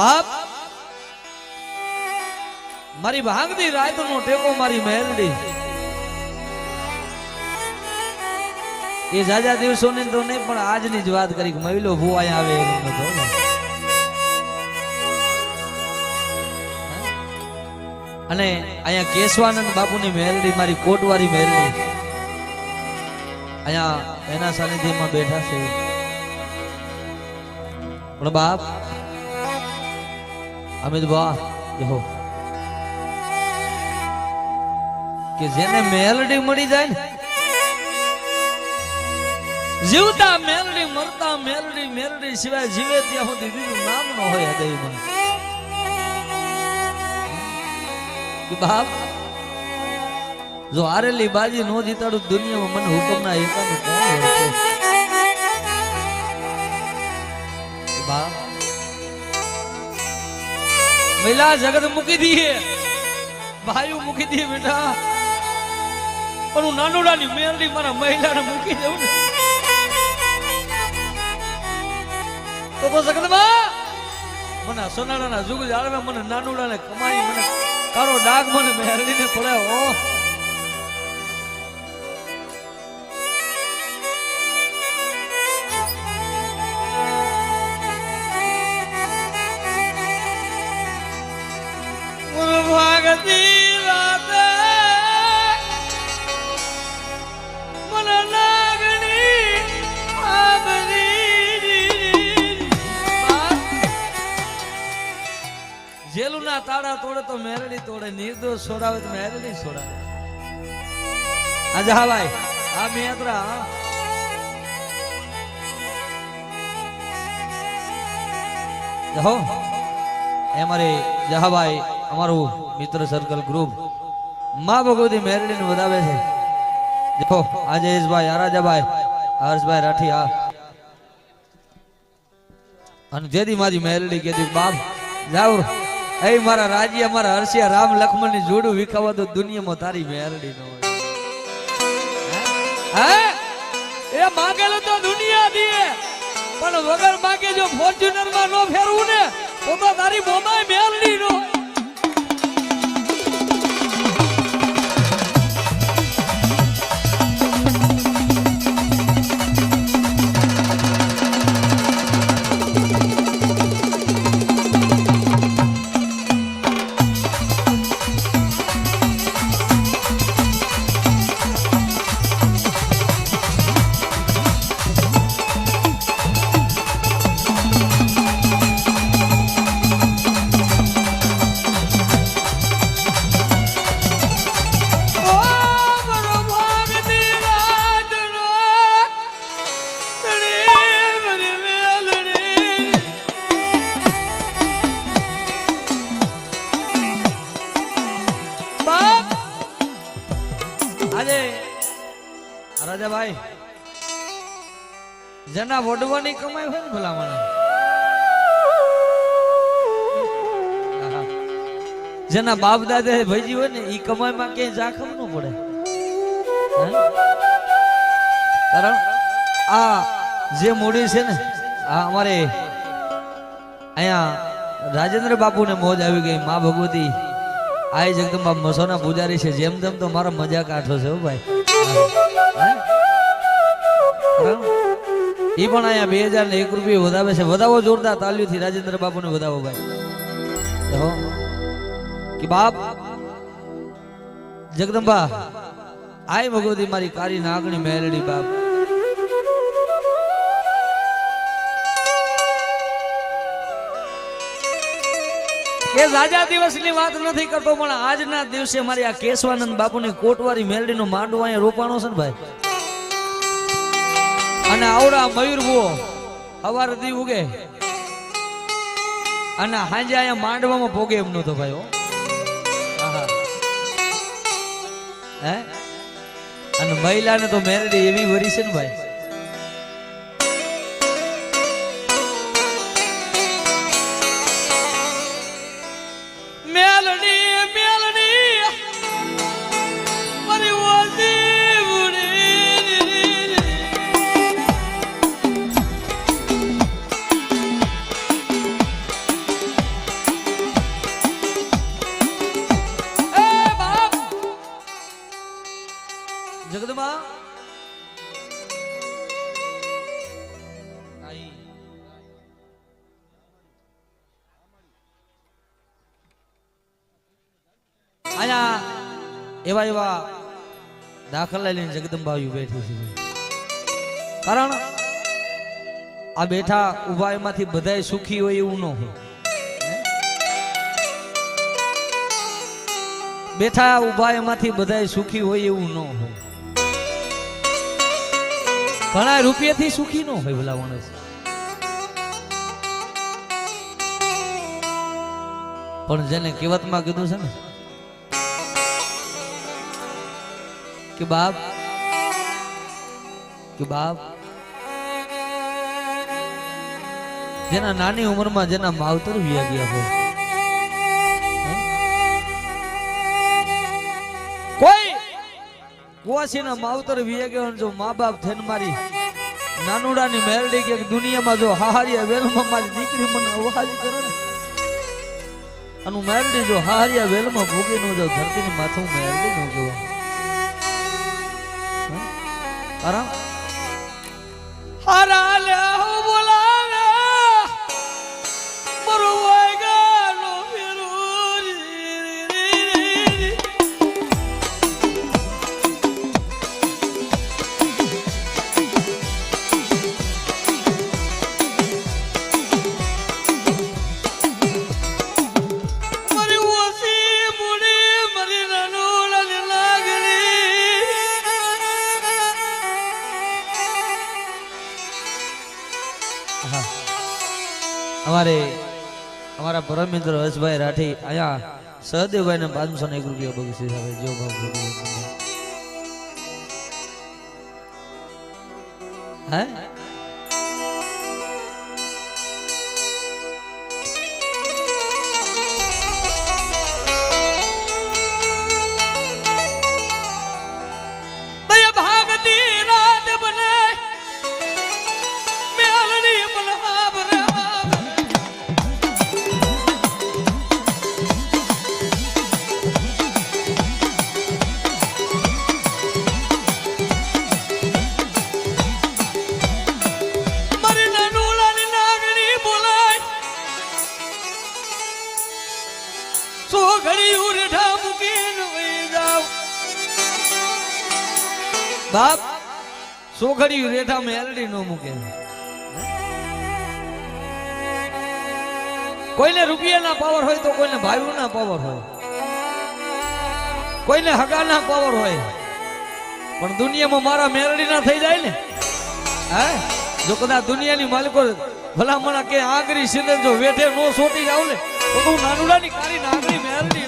બાપ. મારી ભાંગતી રાતનો ટેકો મારી મેલડી એ જાજા દિવસોની તો નહીં, પણ આજની જ વાત કરી મહિલો ભૂ અહીંયા આવે ને. અને અહીંયા કેશવાનંદ બાપુની મેલડી મારી કોટવારી મેલડી અહીંયા એના સાનિધ્યમાં બેઠા છે. પણ બાપ અમિત બા કે જેને મેલડી મળી જાય જીવતા મેલડી, મરતા મેલડી મેલડી સિવાય જીવે ત્યાં સુધી બીજું નામ ન હોય હૃદયમાં બાપ, જો હારેલી બાજી નો જીતાડું દુનિયામાં મને હુકમના એકાનું કોણ ઓળખે? મહિલા જગત મૂકી દઈએ ભાઈઓ મૂકી દઈએ બેટા પણ હું નાનોડાની મેરડી મારા મહિલાને મૂકી દઉં ને તો તો જગતમાં મને સોનાડાના જુગ જાળવે મને નાનુડાને કમાઈ મને કારો ડાઘ મને મેરડીને પડે તાળા તોડે તો મેરડી તોડે, નિર્દોષ છોડાવે તો મેરડી છોડાવે આ જહાભાઈ આ મેત્રા જહો એ અમારે જહાભાઈ અમારું મિત્ર સર્કલ ગ્રુપમાં ભગવતી મેરડીને વધાવે છે. જો આજે જયેશભાઈ આરાજાભાઈ હર્ષભાઈ રાઠી આ અને જેદી મારી મેરડી કેદી બાપ જાવ એ મારા રાજ્ય, મારા હર્ષિયા, રામ લક્ષ્મણની જોડું વિખાવા તો દુનિયામાં તારી મેરડી નો હે? એ માગેલો તો દુનિયા દીએ પણ વગર માંગે જો ફોર્ચ્યુનરમાં નો ફેરવું ને, તો તારી મોમાય મેરડી નો રાજાભાઈ જેના વડવાની કમાઈ હોય ને ભલા જેના બાપ દાદા ભજી હોય ને એ કમાઈમાં ક્યાંય જાખમ ન પડે. કારણ આ જે મૂડી છે ને, આ અમારે અહીંયા રાજેન્દ્ર બાપુ ને મોજ આવી ગઈ, મા ભગવતી. આ જગદંબા મસોના પૂજારી છે. જેમ તેમ તો મારો મજા કાઢો છે ભાઈ. ઈ પણ અહીંયા બે હજાર ને એક રૂપિયા વધાવે છે. વધાવો જોરદાર તાલીઓથી રાજેન્દ્ર બાપુને વધાવો ભાઈ. કે બાપ, જગદંબા, આય મગોદી મારી કારી નાગણી મેલડી બાપ. એ રાજા દિવસની વાત નથી કરતો, પણ આજના દિવસે મારી આ કેશવાનંદ બાપુની કોટવારી મેલડીનો માંડવો અહીંયા રોપાણો છે ને ભાઈ? અને આવડા મયુર બુઓ, હવાર દી ઉગે. અને હાંજે અહીંયા માંડવામાં ભોગે એમ નતો ભાઈ હો? અને મહિલાને તો મેરડી એવી વરી છે ને ભાઈ. એવા એવા દાખલા લઈને જગદંબાયું બેઠું છે. કારણ આ બેઠા ઊભા એમાંથી બધા સુખી હોય એવું ન હોય. બેઠા ઊભા એમાંથી બધા સુખી હોય એવું ન હોય. ઘણા રૂપિયાથી સુખી ન હોય ભલા માણસ. પણ જેને કહેવતમાં કીધું છે ને, કે બાપ કે બાપ, જેના નાની ઉંમરમાં જેના માવતર વ્યા ગયા હોય કુવાસીના માવતર વિયા ગયા હોય ને જો મા બાપ થઈને મારી નાનુડાની મેરડી કે દુનિયામાં જો હાહારિયા વેલમાં મારી દીકરી મને અવાજ કરે ને, અનુ મેરડી જો હાહારિયા વેલમાં ભોગી નો ધરતીની માથું મેરડી નો જોવા હરા હારા અમારે અમારા પરમ મિત્ર હર્ષભાઈ રાઠી અહીંયા સહદેવભાઈ ને પાંચસો ને એક રૂપિયા બગસી આવે. જો ભાવ હે? બાપ, સોખડી રેઠા મેલડી નો મૂકે. કોઈને રૂપિયાના પાવર હોય તો કોઈને ભાઈઓના પાવર હોય. કોઈને હગાના પાવર હોય. પણ દુનિયામાં મારા મેરડી ના થઈ જાય ને? હે? જો કદાચ દુનિયાની માલિકો ભલામણા કે આગરી સિંદર જો વેઠે નો સોટી જાવ ને, તો હું નાનુડાની કારી નાગરી મેરડી